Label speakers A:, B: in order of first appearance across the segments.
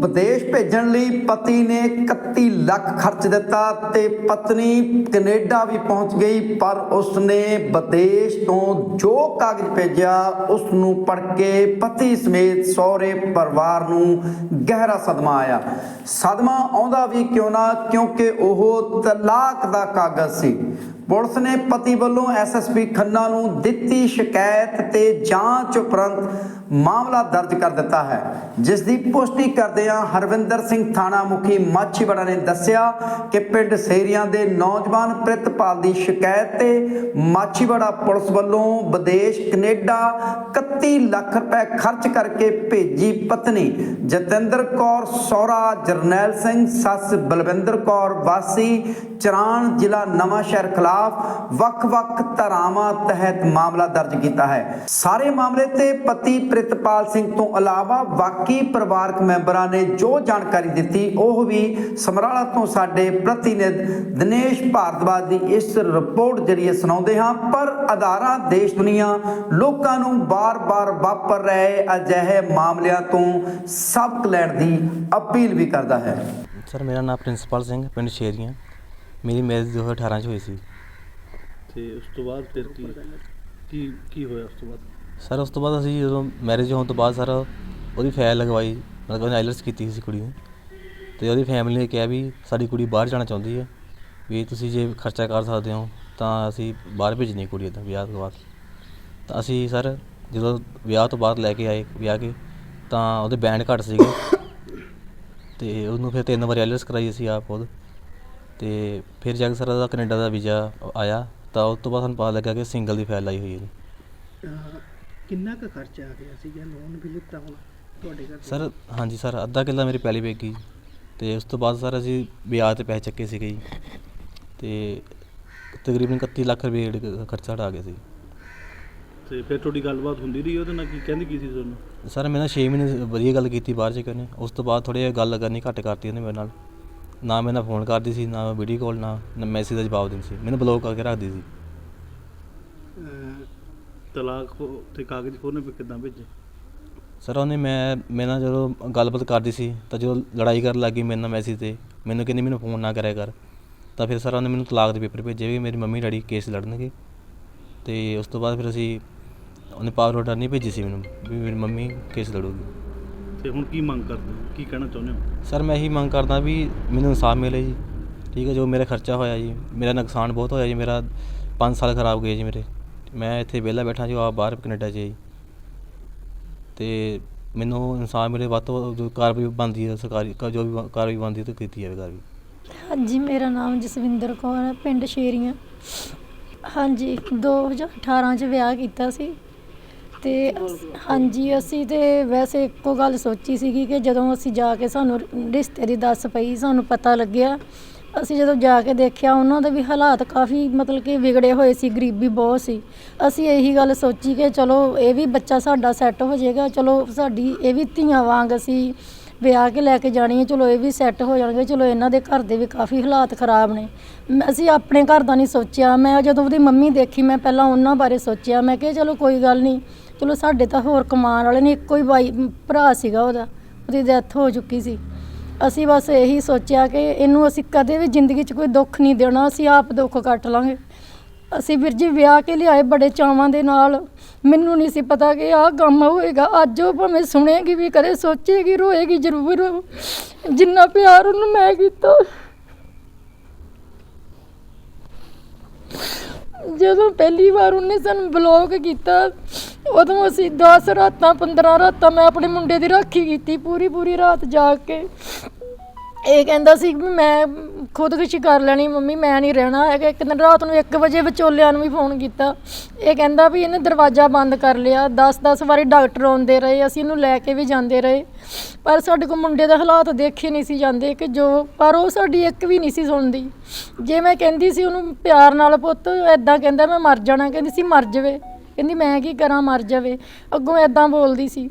A: ਵਿਦੇਸ਼ ਭੇਜਣ ਲਈ ਪਤੀ ਨੇ 31 ਲੱਖ ਖਰਚ ਦਿੱਤਾ ਤੇ ਪਤਨੀ ਕੈਨੇਡਾ ਵੀ ਪਹੁੰਚ ਗਈ, ਪਰ ਉਸਨੇ ਵਿਦੇਸ਼ ਤੋਂ ਜੋ ਕਾਗਜ਼ ਭੇਜਿਆ ਉਸ ਨੂੰ ਪੜ੍ਹ ਕੇ ਪਤੀ ਸਮੇਤ ਸਹੁਰੇ ਪਰਿਵਾਰ ਨੂੰ ਗਹਿਰਾ ਸਦਮਾ ਆਇਆ। ਸਦਮਾ ਆਉਂਦਾ ਵੀ ਕਿਉਂ ਨਾ, ਕਿਉਂਕਿ ਉਹ ਤਲਾਕ ਦਾ ਕਾਗਜ਼ ਸੀ। ਪੁਲਿਸ ਨੇ ਪਤੀ ਵੱਲੋਂ ਐਸਐਸਪੀ ਖੰਨਾ ਨੂੰ ਦਿੱਤੀ ਸ਼ਿਕਾਇਤ ਤੇ ਜਾਂਚ ਉਪਰੰਤ ਮਾਮਲਾ ਦਰਜ ਕਰ ਦਿੱਤਾ ਹੈ। ਜਿਸ ਦੀ ਪੁਸ਼ਟੀ ਕਰਦਿਆਂ ਹਰਵਿੰਦਰ ਸਿੰਘ ਥਾਣਾ ਮੁਖੀ ਮਾਛੀਵਾੜਾ ਨੇ ਦੱਸਿਆ ਕਿ ਪਿੰਡ ਸੇਰੀਆਂ ਦੇ ਨੌਜਵਾਨ ਪ੍ਰਿਤਪਾਲ ਦੀ ਸ਼ਿਕਾਇਤ ਤੇ ਮਾਛੀਵਾੜਾ ਪੁਲਿਸ ਵੱਲੋਂ ਵਿਦੇਸ਼ ਕੈਨੇਡਾ 31 ਲੱਖ ਰੁਪਏ ਖਰਚ ਕਰਕੇ ਭੇਜੀ ਪਤਨੀ ਜਤਿੰਦਰ ਕੌਰ ਸੌਰਾ ਜਰਨੈਲ ਸਿੰਘ, ਸੱਸ ਬਲਵਿੰਦਰ ਕੌਰ, ਵਾਸੀ ਚਰਾਨ ਜ਼ਿਲ੍ਹਾ ਨਵਾਂ ਸ਼ਹਿਰ ਖਿਲਾਫ ਵੱਖ-ਵੱਖ ਧਾਰਾਵਾਂ ਤਹਿਤ ਮਾਮਲਾ ਦਰਜ ਕੀਤਾ ਹੈ। ਸਾਰੇ ਮਾਮਲੇ ਤੇ ਪਤੀ ਪ੍ਰਿਤਪਾਲ ਸਿੰਘ ਤੋਂ ਇਲਾਵਾ ਬਾਕੀ ਪਰਿਵਾਰਕ ਮੈਂਬਰਾਂ ਨੇ ਜੋ ਜਾਣਕਾਰੀ ਦਿੱਤੀ ਉਹ ਵੀ ਸਮਰਾਲਾ ਤੋਂ ਸਾਡੇ ਪ੍ਰਤੀਨਿਧ ਦਿਨੇਸ਼ ਭਾਰਦਵਾਜ ਦੀ ਇਸ ਰਿਪੋਰਟ ਜਰੀਏ ਸੁਣਾਉਂਦੇ ਹਾਂ। ਪਰ ਅਦਾਰਾ ਦੇਸ਼ ਦੁਨੀਆ ਲੋਕਾਂ ਨੂੰ ਬਾਰ-ਬਾਰ ਵਾਪਰ ਰਹੇ ਅਜਿਹੇ ਮਾਮਲਿਆਂ ਤੋਂ ਸਬਕ ਲੈਣ ਦੀ ਅਪੀਲ ਵੀ ਕਰਦਾ ਹੈ।
B: ਸਰ ਮੇਰਾ ਨਾਮ ਪ੍ਰਿੰਸੀਪਲ ਸਿੰਘ ਪਿੰਡ ਸ਼ੇਰੀਆਂ ਮੇਰੀ ਮੈਰਿਜ 2018 ਚ ਹੋਈ ਸੀ।
C: ਤੇ ਉਸ ਤੋਂ ਬਾਅਦ ਫਿਰ ਕੀ ਕੀ ਕੀ ਹੋਇਆ ਉਸ ਤੋਂ ਬਾਅਦ?
B: ਸਰ, ਉਸ ਤੋਂ ਬਾਅਦ ਅਸੀਂ ਜਦੋਂ ਮੈਰਿਜ ਹੋਣ ਤੋਂ ਬਾਅਦ ਸਰ ਉਹਦੀ ਫਾਈਲ ਲਗਵਾਈ, ਮਤਲਬ ਉਹਨੇ ਆਈਲਟਸ ਕੀਤੀ ਸੀ ਕੁੜੀ ਨੇ। ਅਤੇ ਉਹਦੀ ਫੈਮਿਲੀ ਨੇ ਕਿਹਾ ਵੀ ਸਾਡੀ ਕੁੜੀ ਬਾਹਰ ਜਾਣਾ ਚਾਹੁੰਦੀ ਹੈ, ਵੀ ਤੁਸੀਂ ਜੇ ਖਰਚਾ ਕਰ ਸਕਦੇ ਹੋ, ਤਾਂ ਅਸੀਂ ਬਾਹਰ ਭੇਜਣੀ ਕੁੜੀ ਇੱਦਾਂ ਵਿਆਹ ਤੋਂ ਬਾਅਦ। ਤਾਂ ਅਸੀਂ ਸਰ, ਜਦੋਂ ਵਿਆਹ ਤੋਂ ਬਾਅਦ ਲੈ ਕੇ ਆਏ, ਵਿਆਹ ਕੇ, ਤਾਂ ਉਹਦੇ ਬੈਂਡ ਘੱਟ ਸੀਗੇ। ਤੇ ਉਹਨੂੰ ਫਿਰ ਤਿੰਨ ਵਾਰੀ ਆਈਲਟਸ ਕਰਾਈ ਅਸੀਂ ਆਪ ਖੁਦ। ਤੇ ਫਿਰ ਜਾ ਕੇ ਸਰ ਉਹਦਾ ਕੈਨੇਡਾ ਦਾ ਵੀਜ਼ਾ ਆਇਆ, ਤਾਂ ਉਸ ਤੋਂ ਬਾਅਦ ਸਾਨੂੰ ਪਤਾ ਲੱਗਾ ਕਿ ਸਿੰਗਲ ਦੀ ਫਾਈਲ ਆਈ ਹੋਈ ਹੈ ਜੀ।
D: ਕਿੰਨਾ ਕੁ ਖਰਚਾ ਆ ਗਿਆ ਸੀਗਾ ਲੋਨ ਵੀ ਲਿੱਤਾ ਹੁਣ ਤੁਹਾਡੇ ਘਰ?
B: ਸਰ ਹਾਂਜੀ ਸਰ ਅੱਧਾ ਕਿੱਲਾ ਮੇਰੀ ਪਹਿਲੀ ਵੇਗੀ ਤੇ ਉਸ ਤੋਂ ਬਾਅਦ ਸਰ ਅਸੀਂ ਵਿਆਹ ਤੇ ਪੈਸੇ ਚੱਕੇ ਸੀਗੇ ਜੀ। ਤੇ ਤਕਰੀਬਨ 31 ਲੱਖ ਰੁਪਏ ਜਿਹੜਾ ਖਰਚਾ ਸਾਡਾ ਆ ਗਿਆ ਸੀ।
C: ਤੇ ਫਿਰ ਤੁਹਾਡੀ ਗੱਲਬਾਤ ਹੁੰਦੀ ਰਹੀ ਉਹਦੇ ਨਾਲ ਕੀ ਕਹਿੰਦੀ ਕੀ ਸੀ ਤੁਹਾਨੂੰ
B: ਸਰ ਮੈਂ ਨਾ 6 ਮਹੀਨੇ ਵਧੀਆ ਗੱਲ ਕੀਤੀ ਬਾਹਰ ਜਾ ਕੇ ਉਹਨੇ ਉਸ ਤੋਂ ਬਾਅਦ ਥੋੜੀ ਗੱਲ ਕਰਨੀ ਘੱਟ ਕਰਤੀ ਉਹਨੇ ਮੇਰੇ ਨਾਲ। ਨਾ ਮੇਰੇ ਨਾਲ ਫੋਨ ਕਰਦੀ ਸੀ ਨਾ ਵੀਡੀਓ ਕਾਲ ਨਾ ਮੈਸੇਜ ਦਾ ਜਵਾਬ ਦਿੰਦੀ ਸੀ। ਮੈਨੂੰ ਬਲੌਕ ਕਰਕੇ ਰੱਖਦੀ ਸੀ।
D: ਅਹ
C: ਤਲਾਕ ਹੋ- ਤੇ ਕਾਗਜ਼ ਉਹਨੇ ਫਿਰ ਕਿੱਦਾਂ ਭੇਜੇ?
B: ਸਰ ਉਹਨੇ ਮੈਂ ਮੇਰੇ ਨਾਲ ਜਦੋਂ ਗੱਲਬਾਤ ਕਰਦੀ ਸੀ ਤਾਂ ਜਦੋਂ ਲੜਾਈ ਕਰਨ ਲੱਗੀ ਮੇਰੇ ਨਾਲ ਮੈਸੇਜ ਤੇ ਮੈਨੂੰ ਕਹਿੰਦੀ ਮੈਨੂੰ ਫੋਨ ਨਾ ਕਰਿਆ ਕਰ। ਤਾਂ ਫਿਰ ਸਰ ਉਹਨੇ ਮੈਨੂੰ ਤਲਾਕ ਦੇ ਪੇਪਰ ਭੇਜੇ ਵੀ ਮੇਰੀ ਮੰਮੀ ਡੈਡੀ ਕੇਸ ਲੜਨਗੇ। ਤੇ ਉਸ ਤੋਂ ਬਾਅਦ ਫਿਰ ਅਸੀਂ ਉਹਨੇ ਪਾਵਰ ਆਰਡਰ ਨਹੀਂ ਭੇਜੀ ਸੀ ਮੈਨੂੰ ਵੀ ਮੇਰੀ ਮੰਮੀ ਕੇਸ ਲੜੂਗੀ।
C: ਤੇ ਹੁਣ ਕੀ ਮੰਗ ਕਰਦੇ ਹੋ? ਕੀ ਕਹਿਣਾ ਚਾਹੁੰਦੇ ਹੋ?
B: ਸਰ ਮੈਂ ਇਹੀ ਮੰਗ ਕਰਦਾ ਵੀ ਮੈਨੂੰ ਇਨਸਾਫ ਮਿਲੇ ਜੀ। ਠੀਕ ਹੈ ਜੋ ਮੇਰਾ ਖਰਚਾ ਹੋਇਆ ਜੀ ਮੇਰਾ ਨੁਕਸਾਨ ਬਹੁਤ ਹੋਇਆ ਜੀ ਮੇਰਾ 5 ਸਾਲ ਖਰਾਬ ਗਏ ਜੀ ਮੇਰੇ। ਮੈਂ ਇੱਥੇ ਵਿਹਲਾ ਬੈਠਾ ਜੀ ਆਪ ਬਾਹਰ ਕੈਨੇਡਾ 'ਚ ਜੀ ਤੇ ਮੈਨੂੰ ਇਨਸਾਫ ਮਿਲੇ, ਵੱਧ ਤੋਂ ਵੱਧ ਜੋ ਕਾਰਵਾਈ ਬਣਦੀ ਹੈ ਸਰਕਾਰੀ ਕ- ਜੋ ਵੀ ਕਾਰਵਾਈ ਬਣਦੀ ਹੈ ਤਾਂ ਕੀਤੀ ਜਾਵੇ ਕਾਰਵਾਈ
E: ਹਾਂਜੀ, ਮੇਰਾ ਨਾਮ ਜਸਵਿੰਦਰ ਕੌਰ ਹੈ ਪਿੰਡ ਸ਼ੇਰੀਆਂ। ਹਾਂਜੀ 2018 ਚ ਵਿਆਹ ਕੀਤਾ ਸੀ। ਤੇ ਅਸ- ਹਾਂਜੀ, ਅਸੀਂ ਤੇ ਵੈਸੇ ਇੱਕੋ ਗੱਲ ਸੋਚੀ ਸੀਗੀ ਕਿ ਜਦੋਂ ਅਸੀਂ ਜਾ ਕੇ ਸਾਨੂੰ ਰਿਸ਼ਤੇ ਦੀ ਦੱਸ ਪਈ, ਸਾਨੂੰ ਪਤਾ ਲੱਗਿਆ ਅਸੀਂ ਜਦੋਂ ਜਾ ਕੇ ਦੇਖਿਆ, ਉਹਨਾਂ ਦੇ ਵੀ ਹਾਲਾਤ ਕਾਫੀ ਮਤਲਬ ਕਿ ਵਿਗੜੇ ਹੋਏ ਸੀ, ਗਰੀਬੀ ਬਹੁਤ ਸੀ। ਅਸੀਂ ਇਹੀ ਗੱਲ ਸੋਚੀ ਕਿ ਚਲੋ ਇਹ ਵੀ ਬੱਚਾ ਸਾਡਾ ਸੈੱਟ ਹੋ ਜਾਏਗਾ, ਚਲੋ ਸਾਡੀ ਇਹ ਵੀ ਧੀਆਂ ਵਾਂਗ ਅਸੀਂ ਵਿਆਹ ਕੇ ਲੈ ਕੇ ਜਾਣੀ ਹੈ, ਚਲੋ ਇਹ ਵੀ ਸੈੱਟ ਹੋ ਜਾਣਗੇ, ਚਲੋ ਇਹਨਾਂ ਦੇ ਘਰ ਦੇ ਵੀ ਕਾਫੀ ਹਾਲਾਤ ਖਰਾਬ ਨੇ। ਮੈਂ, ਅਸੀਂ ਆਪਣੇ ਘਰ ਦਾ ਨਹੀਂ ਸੋਚਿਆ। ਮੈਂ ਜਦੋਂ ਉਹਦੀ ਮੰਮੀ ਦੇਖੀ, ਮੈਂ ਪਹਿਲਾਂ ਉਹਨਾਂ ਬਾਰੇ ਸੋਚਿਆ। ਮੈਂ ਕਿਹਾ ਚਲੋ ਕੋਈ ਗੱਲ ਨਹੀਂ, ਚਲੋ ਸਾਡੇ ਤਾਂ ਹੋਰ ਕਮਾਉਣ ਵਾਲੇ ਨੇ, ਇੱਕੋ ਹੀ ਬਾਈ, ਭਰਾ ਸੀਗਾ ਉਹਦਾ, ਉਹਦੀ ਡੈਥ ਹੋ ਚੁੱਕੀ ਸੀ। ਅਸੀਂ ਬਸ ਇਹੀ ਸੋਚਿਆ ਕਿ ਇਹਨੂੰ ਅਸੀਂ ਕਦੇ ਵੀ ਜ਼ਿੰਦਗੀ 'ਚ ਕੋਈ ਦੁੱਖ ਨਹੀਂ ਦੇਣਾ, ਅਸੀਂ ਆਪ ਦੁੱਖ ਕੱਟ ਲਾਂਗੇ। ਅਸੀਂ ਵੀਰ ਜੀ ਵਿਆਹ ਕੇ ਲਿਆਏ ਬੜੇ ਚਾਵਾਂ ਦੇ ਨਾਲ। ਮੈਨੂੰ ਨਹੀਂ ਸੀ ਪਤਾ ਕਿ ਆਹ ਕੰਮ ਹੋਏਗਾ। ਅੱਜ ਉਹ ਭਾਵੇਂ ਸੁਣੇਗੀ ਵੀ ਕਦੇ, ਸੋਚੇਗੀ, ਰੋਏਗੀ, ਜ਼ਰੂਰ ਜਿੰਨਾ ਪਿਆਰ ਉਹਨੂੰ ਮੈਂ ਕੀਤਾ। ਜਦੋਂ ਪਹਿਲੀ ਵਾਰ ਉਹਨੇ ਸਾਨੂੰ ਬਲੌਕ ਕੀਤਾ, ਉਦੋਂ ਅਸੀਂ 10 ਰਾਤਾਂ 15 ਰਾਤਾਂ ਮੈਂ ਆਪਣੇ ਮੁੰਡੇ ਦੀ ਰਾਖੀ ਕੀਤੀ ਪੂਰੀ ਪੂਰੀ ਰਾਤ ਜਾਗ ਕੇ। ਇਹ ਕਹਿੰਦਾ ਸੀ ਵੀ ਮੈਂ ਖੁਦਕੁਸ਼ੀ ਕਰ ਲੈਣੀ ਮੰਮੀ, ਮੈਂ ਨਹੀਂ ਰਹਿਣਾ ਹੈਗਾ। ਇੱਕ ਦਿਨ ਰਾਤ ਨੂੰ 1 ਵਜੇ ਵਿਚੋਲਿਆਂ ਨੂੰ ਵੀ ਫੋਨ ਕੀਤਾ। ਇਹ ਕਹਿੰਦਾ ਵੀ ਇਹਨੇ ਦਰਵਾਜ਼ਾ ਬੰਦ ਕਰ ਲਿਆ। 10-10 ਵਾਰੀ ਡਾਕਟਰ ਆਉਂਦੇ ਰਹੇ, ਅਸੀਂ ਇਹਨੂੰ ਲੈ ਕੇ ਵੀ ਜਾਂਦੇ ਰਹੇ। ਪਰ ਸਾਡੇ ਕੋਲ ਮੁੰਡੇ ਦੇ ਹਾਲਾਤ ਦੇਖੇ ਨਹੀਂ ਸੀ ਜਾਂਦੇ ਕਿ ਜੋ, ਪਰ ਉਹ ਸਾਡੀ ਇੱਕ ਵੀ ਨਹੀਂ ਸੀ ਸੁਣਦੀ। ਜੇ ਮੈਂ ਕਹਿੰਦੀ ਸੀ ਉਹਨੂੰ ਪਿਆਰ ਨਾਲ, ਪੁੱਤ ਐਦਾਂ ਕਹਿੰਦਾ, ਮੈਂ ਮਰ ਜਾਣਾ। ਕਹਿੰਦੀ ਸੀ, ਮਰ ਜਾਵੇ। ਕਹਿੰਦੀ, ਮੈਂ ਕੀ ਕਰਾਂ, ਮਰ ਜਾਵੇ। ਅੱਗੋਂ ਐਦਾਂ ਬੋਲਦੀ ਸੀ।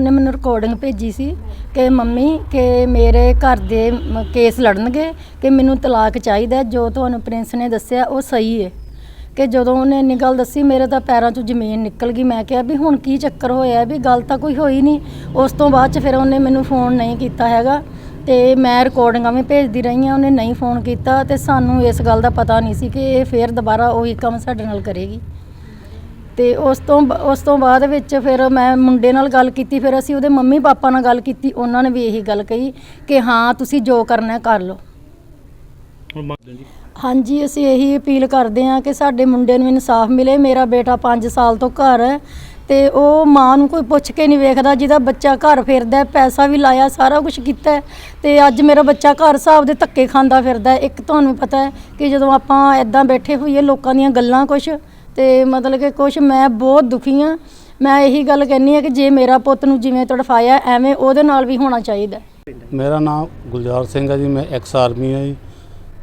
E: ਉਹਨੇ ਮੈਨੂੰ ਰਿਕਾਰਡਿੰਗ ਭੇਜੀ ਸੀ ਕਿ ਮੰਮੀ, ਕਿ ਮੇਰੇ ਘਰ ਦੇ ਮ- ਕੇਸ ਲੜਨਗੇ, ਕਿ ਮੈਨੂੰ ਤਲਾਕ ਚਾਹੀਦਾ ਹੈ। ਜੋ ਤੁਹਾਨੂੰ ਪ੍ਰਿੰਸ ਨੇ ਦੱਸਿਆ ਉਹ ਸਹੀ ਹੈ ਕਿ ਜਦੋਂ ਉਹਨੇ ਇੰਨੀ ਗੱਲ ਦੱਸੀ, ਮੇਰੇ ਤਾਂ ਪੈਰਾਂ 'ਚੋਂ ਜ਼ਮੀਨ ਨਿਕਲ ਗਈ। ਮੈਂ ਕਿਹਾ ਵੀ ਹੁਣ ਕੀ ਚੱਕਰ ਹੋਇਆ ਵੀ ਗੱਲ ਤਾਂ ਕੋਈ ਹੋਈ ਨਹੀਂ। ਉਸ ਤੋਂ ਬਾਅਦ 'ਚ ਫਿਰ ਉਹਨੇ ਮੈਨੂੰ ਫੋਨ ਨਹੀਂ ਕੀਤਾ ਹੈਗਾ ਤੇ ਮੈਂ ਰਿਕਾਰਡਿੰਗਾਂ ਵੀ ਭੇਜਦੀ ਰਹੀ ਹਾਂ, ਉਹਨੇ ਨਹੀਂ ਫੋਨ ਕੀਤਾ ਤੇ ਸਾਨੂੰ ਇਸ ਗੱਲ ਦਾ ਪਤਾ ਨਹੀਂ ਸੀ ਕਿ ਇਹ ਫੇਰ ਦੁਬਾਰਾ ਉਹੀ ਕੰਮ ਸਾਡੇ ਨਾਲ ਕਰੇਗੀ। ਤੇ ਉਸ ਤੋਂ ਉਸ ਤੋਂ ਬਾਅਦ ਵਿੱਚ ਫਿਰ ਮੈਂ ਮੁੰਡੇ ਨਾਲ ਗੱਲ ਕੀਤੀ ਫਿਰ ਅਸੀਂ ਉਹਦੇ ਮੰਮੀ ਪਾਪਾ ਨਾਲ ਗੱਲ ਕੀਤੀ ਉਹਨਾਂ ਨੇ ਵੀ ਇਹੀ ਗੱਲ ਕਹੀ ਕਿ ਹਾਂ ਤੁਸੀਂ ਜੋ ਕਰਨਾ ਕਰ ਲਓ।
C: ਹੁਣ ਮੰਗਦੇ ਜੀ।
E: ਹਾਂਜੀ ਅਸੀਂ ਇਹੀ ਅਪੀਲ ਕਰਦੇ ਹਾਂ ਕਿ ਸਾਡੇ ਮੁੰਡੇ ਨੂੰ ਇਨਸਾਫ ਮਿਲੇ। ਮੇਰਾ ਬੇਟਾ 5 ਸਾਲ ਤੋਂ ਘਰ ਹੈ ਤੇ ਉਹ ਮਾਂ ਨੂੰ ਕੋਈ ਪੁੱਛ ਕੇ ਨਹੀਂ ਵੇਖਦਾ ਜਿਹਦਾ ਬੱਚਾ ਘਰ ਫਿਰਦਾ ਪੈਸਾ ਵੀ ਲਾਇਆ ਸਾਰਾ ਕੁਝ ਕੀਤਾ ਤੇ ਅੱਜ ਮੇਰਾ ਬੱਚਾ ਘਰ ਹਿਸਾਬ ਦੇ ਧੱਕੇ ਖਾਂਦਾ ਫਿਰਦਾ। ਇੱਕ ਤੁਹਾਨੂੰ ਪਤਾ ਹੈ ਕਿ ਜਦੋਂ ਆਪਾਂ ਐਦਾਂ ਬੈਠੇ ਹੋਈਏ ਲੋਕਾਂ ਦੀਆਂ ਗੱਲਾਂ ਕੁਝ ਤੇ ਮਤਲਬ ਕਿ ਕੁਝ ਮੈਂ ਬਹੁਤ ਦੁਖੀ ਹਾਂ ਮੈਂ ਇਹੀ ਗੱਲ ਕਹਿੰਨੀ ਆ ਕਿ ਜੇ ਮੇਰਾ ਪੁੱਤ ਨੂੰ ਜਿਵੇਂ ਤੜਫਾਇਆ ਐਵੇਂ ਉਹਦੇ ਨਾਲ ਵੀ ਹੋਣਾ ਚਾਹੀਦਾ।
F: ਮੇਰਾ ਨਾਮ ਗੁਲਜ਼ਾਰ ਸਿੰਘ ਹੈ ਜੀ ਮੈਂ ਐਕਸ ਆਰਮੀ ਹਾਂ ਜੀ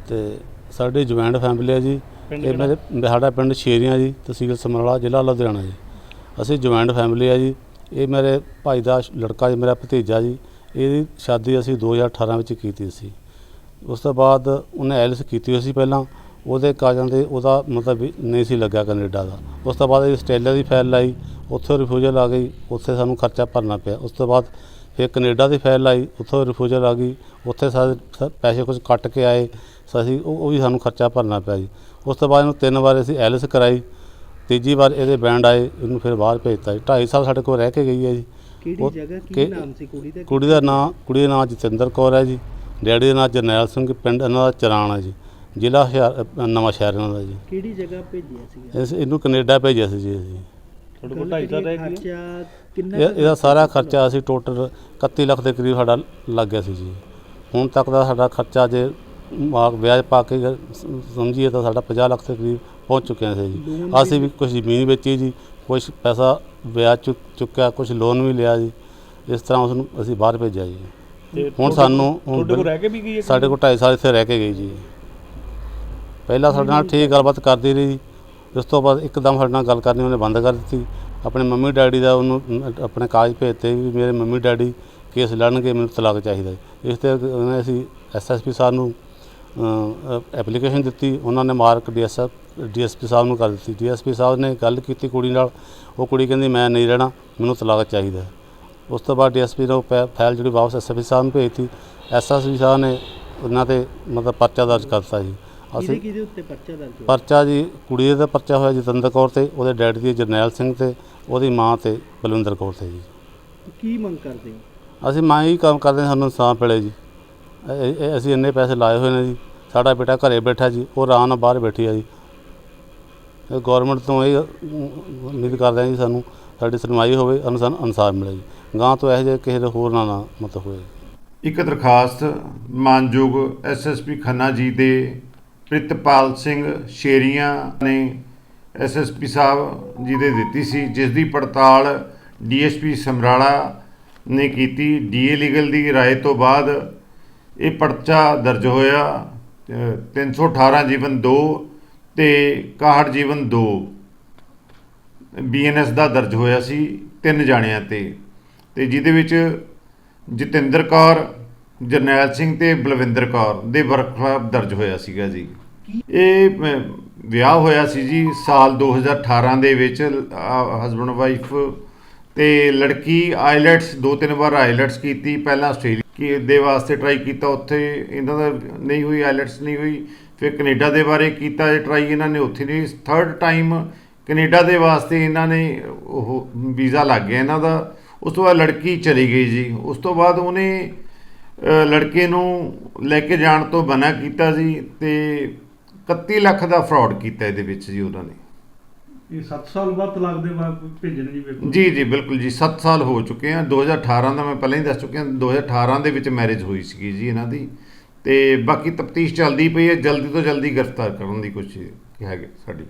F: ਤੇ ਸਾਡੀ ਜੁਆਇੰਟ ਫੈਮਿਲੀ ਹੈ ਜੀ। ਇਹ ਮੇਰੇ ਸਾਡਾ ਪਿੰਡ ਸ਼ੇਰੀਆਂ ਜੀ ਤਹਿਸੀਲ ਸਮਰਾਲਾ ਜ਼ਿਲ੍ਹਾ ਲੁਧਿਆਣਾ ਜੀ। ਅਸੀਂ ਜੁਆਇੰਟ ਫੈਮਿਲੀ ਹੈ ਜੀ। ਇਹ ਮੇਰੇ ਭਾਈ ਦਾ ਲੜਕਾ ਜੀ ਮੇਰਾ ਭਤੀਜਾ ਜੀ। ਇਹਦੀ ਸ਼ਾਦੀ ਅਸੀਂ 2018 ਵਿੱਚ ਕੀਤੀ ਸੀ। ਉਸ ਤੋਂ ਬਾਅਦ ਉਹਨੇ ਐਲਸ ਕੀਤੀ ਹੋਈ ਸੀ ਪਹਿਲਾਂ। ਉਹਦੇ ਕਾਜਾਂ ਦੇ ਉਹਦਾ ਮਤਲਬ ਵੀ ਨਹੀਂ ਸੀ ਲੱਗਾ ਕੈਨੇਡਾ ਦਾ। ਉਸ ਤੋਂ ਬਾਅਦ ਇਹ ਆਸਟ੍ਰੇਲੀਆ ਦੀ ਫਾਈਲ ਲਾਈ ਉੱਥੋਂ ਰਿਫਿਊਜ਼ਲ ਆ ਗਈ ਉੱਥੇ ਸਾਨੂੰ ਖਰਚਾ ਭਰਨਾ ਪਿਆ। ਉਸ ਤੋਂ ਬਾਅਦ ਫਿਰ ਕੈਨੇਡਾ ਦੀ ਫਾਈਲ ਲਾਈ ਉੱਥੋਂ ਰਿਫਿਊਜ਼ਲ ਆ ਗਈ ਉੱਥੇ ਸਾਡੇ ਸ- ਪੈਸੇ ਕੁਝ ਕੱਟ ਕੇ ਆਏ ਅਸੀਂ ਉਹ ਵੀ ਸਾਨੂੰ ਖਰਚਾ ਭਰਨਾ ਪਿਆ ਜੀ। ਉਸ ਤੋਂ ਬਾਅਦ ਇਹਨੂੰ ਤਿੰਨ ਵਾਰ ਅਸੀਂ ਐਲਸ ਕਰਾਈ ਤੀਜੀ ਵਾਰ ਇਹਦੇ ਬੈਂਡ ਆਏ ਇਹਨੂੰ ਫਿਰ ਬਾਹਰ ਭੇਜਤਾ ਜੀ। 2.5 ਸਾਲ ਸਾਡੇ ਕੋਲ ਰਹਿ ਕੇ ਗਈ ਹੈ ਜੀ।
D: ਕਿਹੜੀ ਜਗ੍ਹਾ ਕੀ ਨਾਮ ਸੀ ਕੁੜੀ ਦਾ?
F: ਕੁੜੀ ਦਾ ਨਾਂ ਕੁੜੀ ਦਾ ਨਾਂ ਜਤਿੰਦਰ ਕੌਰ ਹੈ ਜੀ। ਡੈਡੀ ਦਾ ਨਾਂ ਜਰਨੈਲ ਸਿੰਘ ਪਿੰਡ ਇਹਨਾਂ ਦਾ ਚਰਾਣ ਜੀ। ਜ਼ਿਲ੍ਹਾ ਹੁਸ਼ਿਆਰ ਅ, ਨਵਾਂ ਸ਼ਹਿਰ ਇਹਨਾਂ ਦਾ ਜੀ।
D: ਕਿਹੜੀ ਜਗ੍ਹਾ ਭੇਜਿਆ ਸੀ
F: ਇਸ ਇਹਨੂੰ ਕੈਨੇਡਾ ਭੇਜਿਆ ਸੀ ਜੀ ਅਸੀਂ।
C: ਤੁਹਾਡੇ ਕੋਲ 2.5 ਸਾਲ ਰਹਿ
D: ਕਿੰਨਾ
F: ਇਹ- ਇਹਦਾ ਸਾਰਾ ਖਰਚਾ ਅਸੀਂ ਟੋਟਲ 31 ਲੱਖ ਦੇ ਕਰੀਬ ਸਾਡਾ ਲੱਗ ਗਿਆ ਸੀ ਜੀ। ਹੁਣ ਤੱਕ ਦਾ ਸਾਡਾ ਖਰਚਾ ਜੇ ਮਾ- ਵਿਆਜ ਪਾ ਕੇ ਸ- ਸਮਝੀਏ ਤਾਂ ਸਾਡਾ 50 ਲੱਖ ਦੇ ਕਰੀਬ ਪਹੁੰਚ ਚੁੱਕਿਆ ਸੀ ਜੀ। ਅਸੀਂ ਵੀ ਕੁਝ ਜ਼ਮੀਨ ਵੇਚੀ ਜੀ ਕੁਝ ਪੈਸਾ ਵਿਆਜ ਚੁੱਕ ਚੁੱਕਿਆ ਕੁਝ ਲੋਨ ਵੀ ਲਿਆ ਜੀ। ਇਸ ਤਰ੍ਹਾਂ ਉਸ ਨੂੰ ਅਸੀਂ ਬਾਹਰ ਭੇਜਿਆ ਜੀ।
C: ਤੇ
F: ਹੁਣ
C: ਤੁਹਾਡੇ-
F: ਸਾਨੂੰ ਹੁਣ
C: ਤੁਹਾਡੇ ਕੋਲ
F: ਬਿਲ-
C: ਰਹਿ ਕੇ ਵੀ ਗਈ ਹੈ
F: ਸਾਡੇ ਕੋਲ 2.5 ਸਾਲ ਇੱਥੇ ਰਹਿ ਕੇ ਗਈ ਜੀ। ਪਹਿਲਾਂ ਸਾਡੇ ਨਾਲ ਠੀਕ ਗੱਲਬਾਤ ਕਰਦੀ ਰਹੀ ਜੀ। ਉਸ ਤੋਂ ਬਾਅਦ ਇੱਕਦਮ ਸਾਡੇ ਨਾਲ ਗੱਲ ਕਰਨੀ, ਉਹਨੇ ਬੰਦ ਕਰ ਦਿੱਤੀ। ਆਪਣੇ ਮੰਮੀ ਡੈਡੀ ਦਾ ਉਹਨੂੰ ਆਪਣੇ ਕਾਗਜ਼ ਭੇਜਤੇ ਵੀ ਮੇਰੇ ਮੰਮੀ ਡੈਡੀ ਕੇਸ ਲੜਨਗੇ, ਮੈਨੂੰ ਤਲਾਕ ਚਾਹੀਦਾ ਇਸ ਤੇ ਉਹਨੇ ਅਸੀਂ ਐਸਐਸਪੀ ਸਾਹਿਬ ਨੂੰ ਐਪਲੀਕੇਸ਼ਨ ਦਿੱਤੀ। ਉਹਨਾਂ ਨੇ ਮਾਰਕ ਡੀਐਸਐਫ ਡੀਐਸਪੀ ਸਾਹਿਬ ਨੂੰ ਕਰ ਦਿੱਤੀ। ਡੀਐਸਪੀ ਸਾਹਿਬ ਨੇ ਗੱਲ ਕੀਤੀ ਕੁੜੀ ਨਾਲ। ਉਹ ਕੁੜੀ ਕਹਿੰਦੀ, ਮੈਂ ਨਹੀਂ ਰਹਿਣਾ, ਮੈਨੂੰ ਤਲਾਕ ਚਾਹੀਦਾ ਉਸ ਤੋਂ ਬਾਅਦ ਡੀਐਸਪੀ ਨੇ ਉਹ ਫੈ- ਫਾਈਲ ਜਿਹੜੀ ਵਾਪਸ ਐਸਐਸਪੀ ਸਾਹਿਬ ਨੂੰ ਭੇਜਤੀ। ਐਸਐਸਪੀ ਸਾਹਿਬ ਨੇ ਉਹਨਾਂ ਤੇ ਮਤਲਬ ਪਰਚਾ ਦਰਜ ਕਰਤਾ ਜੀ। ਅਸੀਂ
D: ਕਿਹਦੇ ਉੱਤੇ ਪਰਚਾ ਦਰਜ ਹੋਇਆ?
F: ਪਰਚਾ ਜੀ ਕੁੜੀ ਦਾ ਪਰਚਾ ਹੋਇਆ ਜਤਿੰਦਰ ਕੌਰ ਤੇ ਉਹਦੇ ਡੈਡੀ ਦੀ ਜਰਨੈਲ ਸਿੰਘ ਤੇ ਉਹਦੀ ਮਾਂ ਤੇ ਬਲਵਿੰਦਰ ਕੌਰ ਤੇ ਜੀ।
D: ਕੀ ਮੰਗ ਕਰਦੇ ਹੋ?
F: ਅਸੀਂ ਮਾਂ ਹੀ ਕੰਮ ਕਰਦੇ ਹਾਂ, ਸਾਨੂੰ ਇਨਸਾਫ ਮਿਲੇ ਜੀ। ਇਹ- ਇਹ- ਅਸੀਂ ਇੰਨੇ ਪੈਸੇ ਲਾਏ ਹੋਏ ਨੇ ਜੀ। ਸਾਡਾ ਬੇਟਾ ਘਰੇ ਬੈਠਾ ਜੀ ਉਹ ਆਰਾਮ ਨਾਲ ਬਾਹਰ ਬੈਠੀ ਆ ਜੀ। ਗਵਰਨਮੈਂਟ ਤੋਂ ਇਹ ਅਮ, ਉਮੀਦ ਕਰਦੇ ਹਾਂ ਜੀ ਸਾਨੂੰ ਸਾਡੀ ਸੁਣਵਾਈ ਹੋਵੇ ਔਰ ਸਾਨੂੰ ਇਨਸਾਫ ਮਿਲੇ ਜੀ। ਗਾਂ ਤੋਂ ਇਹੋ ਜਿਹੇ ਕਿਸੇ ਦੇ ਹੋਰ ਨਾਲ ਨਾ ਮਤਲਬ ਹੋਏ।
G: ਇੱਕ ਦਰਖਾਸਤ ਮਾਨਯੋਗ ਐਸਐਸਪੀ ਖੰਨਾ ਜੀ ਦੇ ਪ੍ਰਿਤਪਾਲ ਸਿੰਘ ਸ਼ੇਰੀਆਂ ਨੇ ਐਸਐਸਪੀ ਸਾਹਿਬ ਜੀ ਦੇ ਦਿੱਤੀ ਸੀ ਜਿਸ ਦੀ ਪੜਤਾਲ ਡੀਐਸਪੀ ਸਮਰਾਲਾ ਨੇ ਕੀਤੀ। ਡੀਏ ਲੀਗਲ ਦੀ ਰਾਏ ਤੋਂ ਬਾਅਦ ਇਹ ਪਰਚਾ ਦਰਜ ਹੋਇਆ ਅ, 318 ਜੀਵਨ 2 ਤੇ 61 ਜੀਵਨ 2 ਬੀਐਨਐਸ ਦਾ ਦਰਜ ਹੋਇਆ ਸੀ ਤਿੰਨ ਜਾਣਿਆਂ ਤੇ। ਤੇ ਜਿਹਦੇ ਵਿੱਚ ਜਤਿੰਦਰ ਕੌਰ ਜਰਨੈਲ ਸਿੰਘ ਤੇ ਬਲਵਿੰਦਰ ਕੌਰ ਦੇ ਵਰਖਲਾਫ ਦਰਜ ਹੋਇਆ ਸੀਗਾ ਜੀ। ਇਹ ਅਮ, ਵਿਆਹ ਹੋਇਆ ਸੀ ਜੀ ਸਾਲ 2018 ਦੇ ਵਿੱਚ ਹਸਬੰਡ ਵਾਈਫ ਤੇ ਲੜਕੀ ਆਈਲੈਟਸ ਦੋ ਤਿੰਨ ਵਾਰ ਆਈਲੈਟਸ ਕੀਤੀ ਪਹਿਲਾਂ ਆਸਟ੍ਰੇਲੀਆ ਦੇ ਵਾਸਤੇ ਟਰਾਈ ਕੀਤਾ ਉੱਥੇ ਇਹਨਾਂ ਦਾ ਨਹੀਂ ਹੋਈ ਆਈਲੈਟਸ ਨਹੀਂ ਹੋਈ ਫਿਰ ਕੈਨੇਡਾ ਦੇ ਬਾਰੇ ਕੀਤਾ ਟਰਾਈ ਇਹਨਾਂ ਨੇ ਉੱਥੇ ਨਹੀਂ ਥਰਡ ਟਾਈਮ ਕੈਨੇਡਾ ਦੇ ਵਾਸਤੇ ਇਹਨਾਂ ਨੇ ਉਹ ਵੀਜ਼ਾ ਲੱਗ ਗਿਆ ਇਹਨਾਂ ਦਾ ਉਸ ਤੋਂ ਬਾਅਦ ਲੜਕੀ ਚਲੀ ਗਈ ਜੀ ਉਸ ਤੋਂ ਬਾਅਦ ਉਹਨੇ ਲੜਕੇ ਨੂੰ ਲੈ ਕੇ ਜਾਣ ਤੋਂ ਬਨਾ ਕੀਤਾ ਜੀ ਤੇ 31 ਲੱਖ ਦਾ ਫਰਾਡ ਕੀਤਾ ਇਹਦੇ ਵਿੱਚ ਜੀ ਉਹਨਾਂ ਨੇ।
C: ਇਹ 7 ਸਾਲ ਬਾਅਦ ਤਲਾਕ ਦੇ ਬਾਅਦ ਭੇਜਣ ਜੀ ਵੇਖੋ
G: ਜੀ ਜੀ ਬਿਲਕੁਲ ਜੀ 7 ਸਾਲ ਹੋ ਚੁੱਕੇ ਆ। 2018 ਦਾ ਮੈਂ ਪਹਿਲਾਂ ਹੀ ਦੱਸ ਚੁੱਕਿਆ 2018 ਦੇ ਵਿੱਚ ਮੈਰਿਜ ਹੋਈ ਸੀਗੀ ਜੀ ਇਹਨਾਂ ਦੀ। ਤੇ ਬਾਕੀ ਤਫਤੀਸ਼ ਚੱਲਦੀ ਪਈ ਹੈ ਜਲਦੀ ਤੋਂ ਜਲਦੀ ਗ੍ਰਿਫਤਾਰ ਕਰਨ ਦੀ ਕੋਸ਼ਿਸ਼ ਹੈਗੀ ਸਾਡੀ।